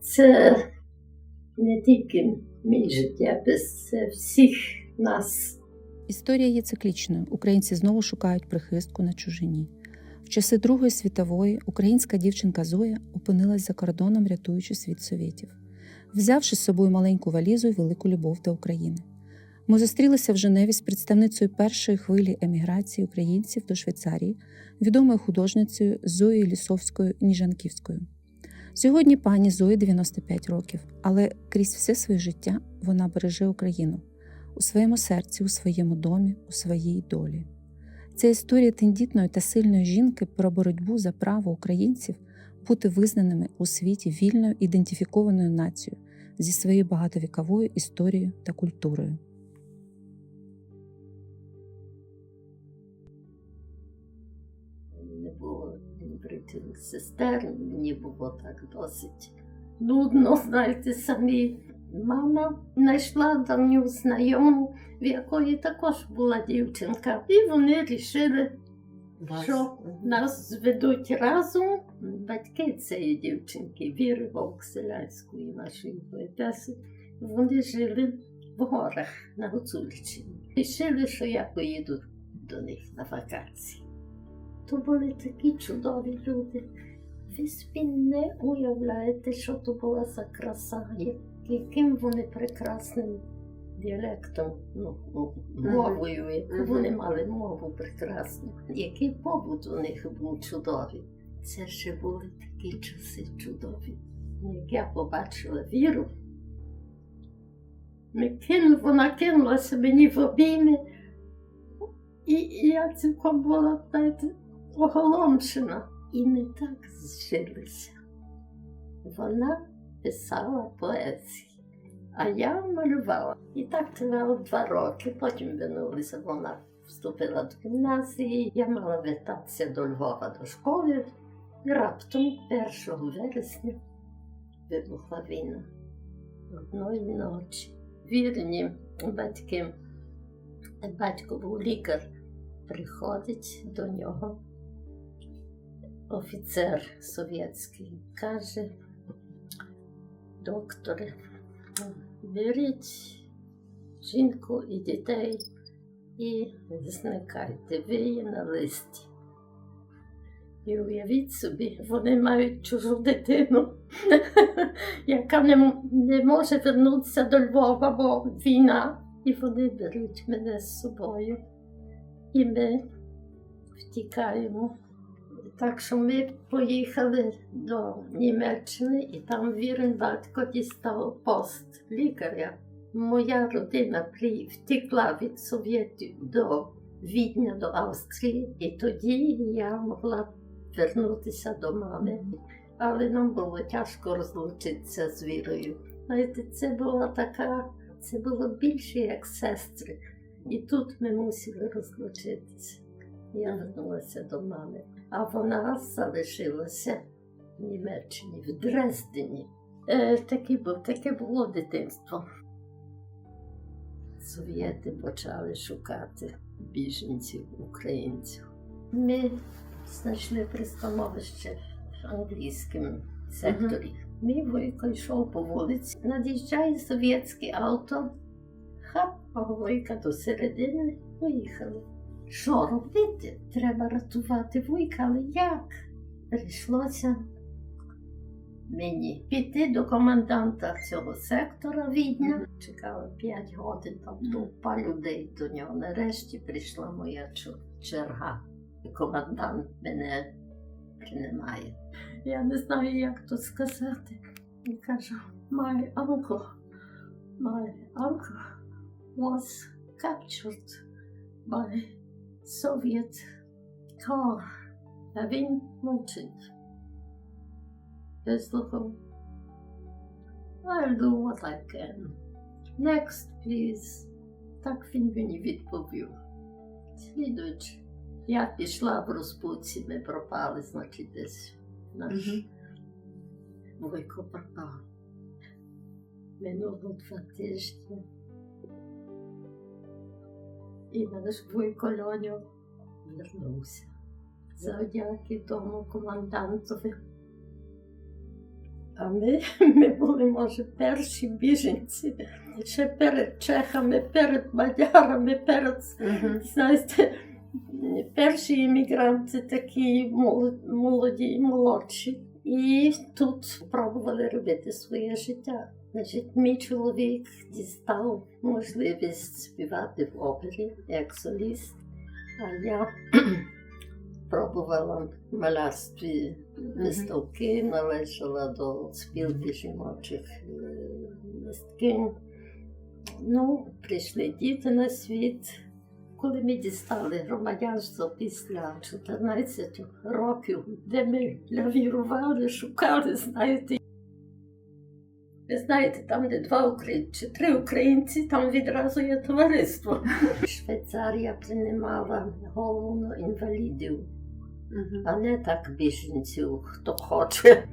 Це не тільки мій життєпис, це всіх нас. Історія є циклічною. Українці знову шукають прихистку на чужині. В часи Другої світової українська дівчинка Зоя опинилась за кордоном, рятуючись від совєтів, взявши з собою маленьку валізу і велику любов до України. Ми зустрілися в Женеві з представницею першої хвилі еміграції українців до Швейцарії, відомою художницею Зоєю Лісовською Ніжанківською. Сьогодні пані Зої 95 років, але крізь все своє життя вона береже Україну у своєму серці, у своєму домі, у своїй долі. Це історія тендітної та сильної жінки про боротьбу за право українців бути визнаними у світі вільною ідентифікованою нацією зі своєю багатовіковою історією та культурою. Сестер, мені було так досить нудно, знаєте, самі. Мама знайшла давню знайому, в якої також була дівчинка. І вони вирішили, що нас зведуть разом. Батьки цієї дівчинки, Віри Вовкселянської, нашої поетеси, вони жили в горах на Гуцульщині. Рішили, що я поїду до них на вакації. То були такі чудові люди. Ви собі не уявляєте, що то була за краса, яким вони прекрасним діалектом, ну, мовою, яку вони мали мову прекрасну. Який побут у них був чудовий. Це ще були такі часи чудові. Як я побачила віру, ми кину, вона кинулася мені в обійми, і, і я цілком була знаєте, оголомшена. І ми так зжилися. Вона писала поезії, а я малювала. І так тривало два роки. Потім вернулися, вона вступила до гімназії. Я мала вертатися до Львова до школи. І раптом 1 вересня вибухла війна одної ночі. Вірні батьки, батько був лікар, приходить до нього офіцер совєтський каже, докторе, беріть жінку і дітей і зникайте, ви є на листі. І уявіть собі, вони мають чужу дитину, яка не, не може вернутися до Львова, бо війна, і вони беруть мене з собою. І ми втікаємо. Так що ми поїхали до Німеччини і там вірен батько дістав пост лікаря. Моя родина втекла від Совєтів до Відня, до Австрії, і тоді я могла вернутися до мами. Але нам було тяжко розлучитися з вірою. Знаєте, це була така, це було більше як сестри. І тут ми мусили розлучитися. Я вернулася до мами а вона залишилася в Німеччині, в Дрездені. Е, таке, таке було дитинство. Совєти почали шукати біженців українців. Ми знайшли пристановище в англійському секторі. Мій вуйко йшов по вулиці, над'їжджає совєтське авто, хап, а вуйка до середини поїхали. Що робити? Треба рятувати вуйка, але як? Прийшлося мені піти до коменданта цього сектора відня. Чекала 5 годин, там толпа людей до нього. Нарешті прийшла моя черга. Комендант мене приймає. Я не знаю, як то сказати. І кажу, my uncle, my uncle was captured by Soviet car having mounted. Безлухов. I'll do what I can. Next, please. Так він мені відповів. Слідуючи, я пішла в розпуці, ми пропали, значить, десь наш Мгм. Войко пропав. Минуло два тижні. І наш Вуйко Льоньо вернувся. Завдяки тому командантові. А ми, ми були, може, перші біженці, ще перед чехами, перед мадярами, перед, Мгм. знаєте, перші іммігранти такі молод- молоді, молодші. І тут пробували робити своє життя. Значить, мій чоловік дістав можливість співати в опері як соліст, а я пробувала в малярстві виставки, належала до спілки жіночих е. Ну, прийшли діти на світ. Коли ми дістали громадянство після 14 років, де ми лавірували, шукали, знаєте. Ви знаєте, там, де два українці, чи три українці, там відразу є товариство. Швейцарія приймала головно інвалідів, Мгм. а не так біженців, хто хоче.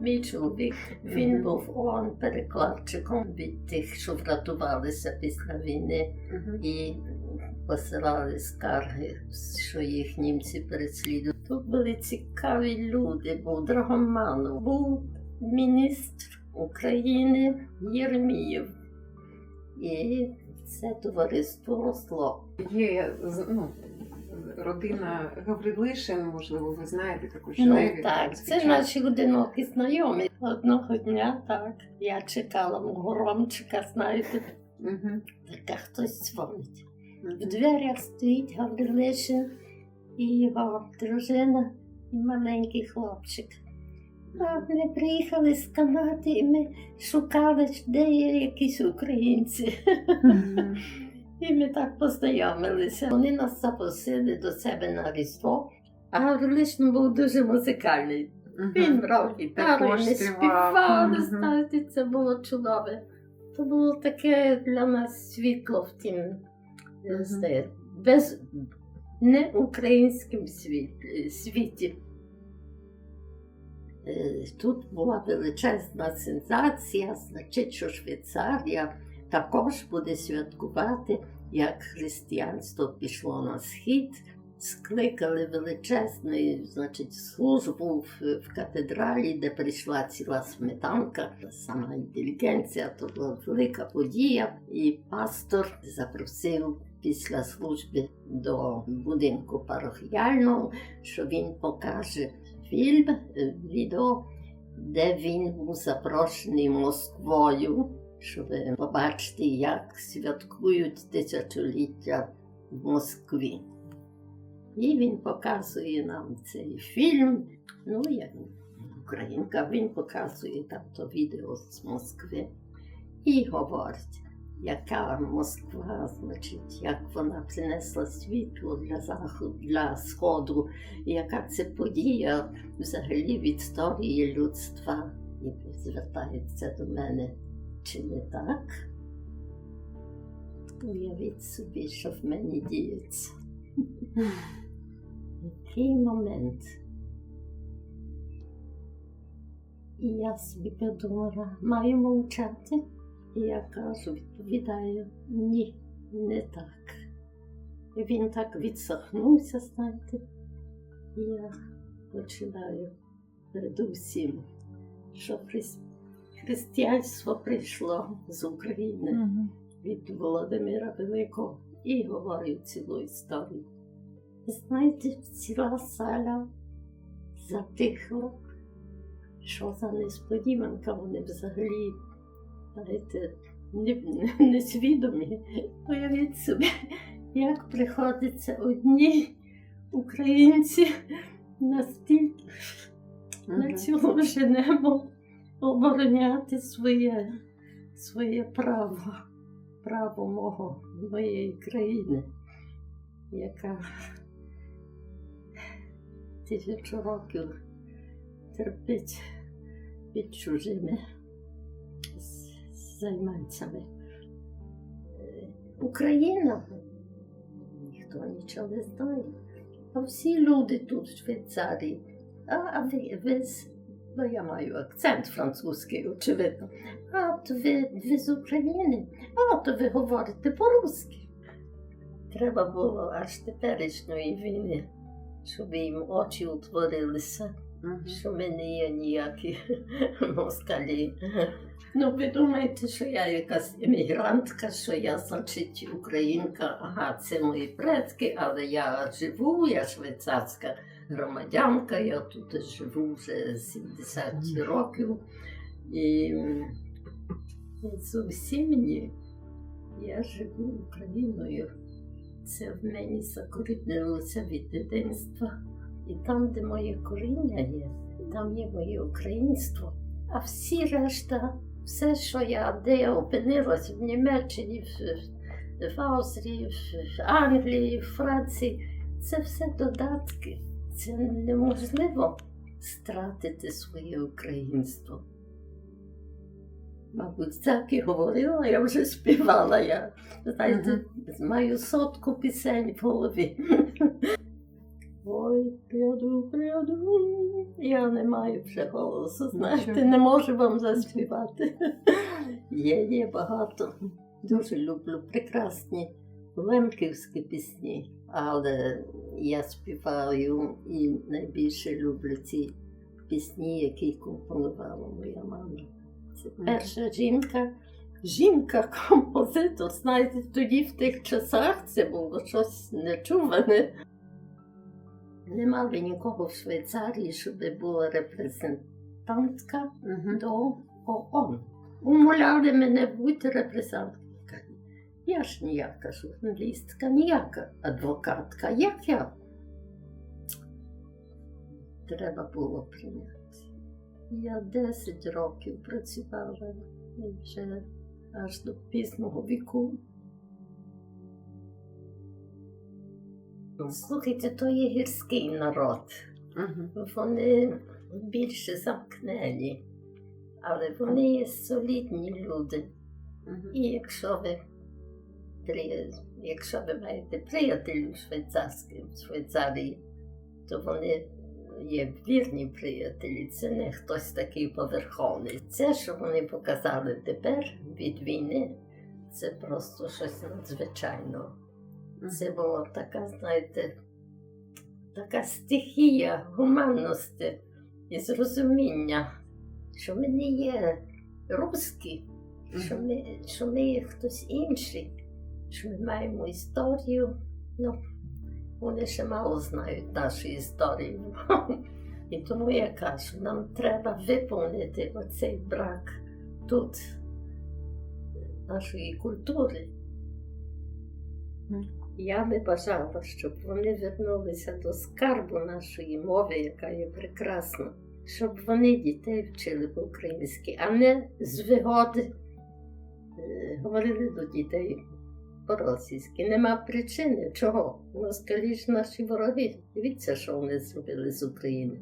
Мій чоловік, він Мгм. був ООН перекладчиком від тих, що врятувалися після війни Мгм. і посилали скарги, що їх німці переслідують. Тут були цікаві люди, був Драгоманов, був міністр України Єрмієв. І це товариство росло. Є ну, родина Гаврилишин, можливо, ви знаєте таку Ну так, це наші одинокі знайомі. Одного дня так. Я чекала мого Ромчика, знаєте, Угу. така хтось дзвонить. В дверях стоїть Гаврилишин і його дружина і маленький хлопчик. А ми приїхали з Канади і ми шукали, де є якісь українці. І ми так познайомилися. Вони нас запросили до себе на Різдво. А Гаврилишин був дуже музикальний. Він брав гітару, співав. співали, Мгм. знаєте, це було чудове. Це було таке для нас світло в тім без не українським світі. Е, Тут була величезна сенсація, значить, що Швейцарія також буде святкувати, як християнство пішло на схід. Скликали величезну значить, службу в, катедралі, де прийшла ціла сметанка, сама інтелігенція, то була велика подія. І пастор запросив після служби до будинку парохіального, що він покаже фільм, відео, де він був запрошений Москвою, щоб побачити, як святкують тисячоліття в Москві. І він показує нам цей фільм. Ну, як українка, він показує там то відео з Москви і говорить, яка Москва, значить, як вона принесла світло для заходу, для сходу, яка це подія взагалі в історії людства. І звертається до мене, чи не так? Уявіть собі, що в мені діється. Який момент. І я собі подумала, маю мовчати. І я кажу, відповідаю, ні, не так. І він так відсахнувся, знаєте, і я починаю передусім, що християнство прийшло з України від Володимира Великого і говорю цілу історію. Знаєте, ціла сала затихла. Що за несподіванка, вони взагалі, знаєте, не- несвідомі. Уявіть собі, як приходиться одні українці настільки на Мгм. цілу женемо обороняти своє, своє право, право мого, моєї країни, яка тисячу років терпить під чужими займанцями. Е, Україна ніхто нічого не знає. А всі люди тут в Швейцарії. А, ви, ви ну я маю акцент французький, очевидно. А то ви, ви з України, а то ви говорите по-русски. Треба було аж теперішньої війни, щоб їм очі утворилися Мгм. що ми не є ніякі москалі. Ну, ви думаєте, що я якась емігрантка, що я, значить, українка, ага, це мої предки, але я живу, я швейцарська громадянка, я тут живу вже 70 років. І зовсім ні. Я живу Україною. Це в мені закорінилося від дитинства. І там, де моє коріння є, там є моє українство. А всі решта, все, що я, де я опинилась в Німеччині, в, в Австрії, в, Англії, в Франції, це все додатки. Це неможливо стратити своє українство. Мабуть, так і говорила, я вже співала. Я знаєте, маю сотку пісень в голові. Ой, пряду, пряду. Я не маю вже голосу, знаєте, не можу вам заспівати. Є, є багато. Дуже люблю прекрасні лемківські пісні, але я співаю і найбільше люблю ці пісні, які компонувала моя мама. Це перша жінка. Жінка-композитор, знаєте, тоді в тих часах це було щось нечуване. Не мали нікого в Швейцарії, щоб була репрезентантка Мгм. до ООН. Умоляли мене бути репрезенtanткою. Я ж ніяка журналістка, ніяка адвокатка. Як я? Треба було прийняти. Я 10 років працювала вже аж до пізного віку. Слухайте, то є гірський народ. Мгм. Вони більше замкнені, але вони є солідні люди. Мгм. І якщо ви, при- якщо ви маєте приятелів швейцарських в Швейцарії, то вони є вірні приятелі, це не хтось такий поверховний. Це, що вони показали тепер від війни, це просто щось надзвичайного. Це була така, знаєте, така стихія гуманності і зрозуміння, що ми не є русські, що ми, що ми є хтось інший, що ми маємо історію. Ну, вони ще мало знають нашу історію. І тому я кажу, нам треба виповнити оцей брак тут нашої культури. Я би бажала, щоб вони вернулися до скарбу нашої мови, яка є прекрасна, щоб вони дітей вчили по-українськи, а не з вигоди е, говорили до дітей по-російськи. Нема причини чого. Москалі ж наші вороги. Дивіться, що вони зробили з України.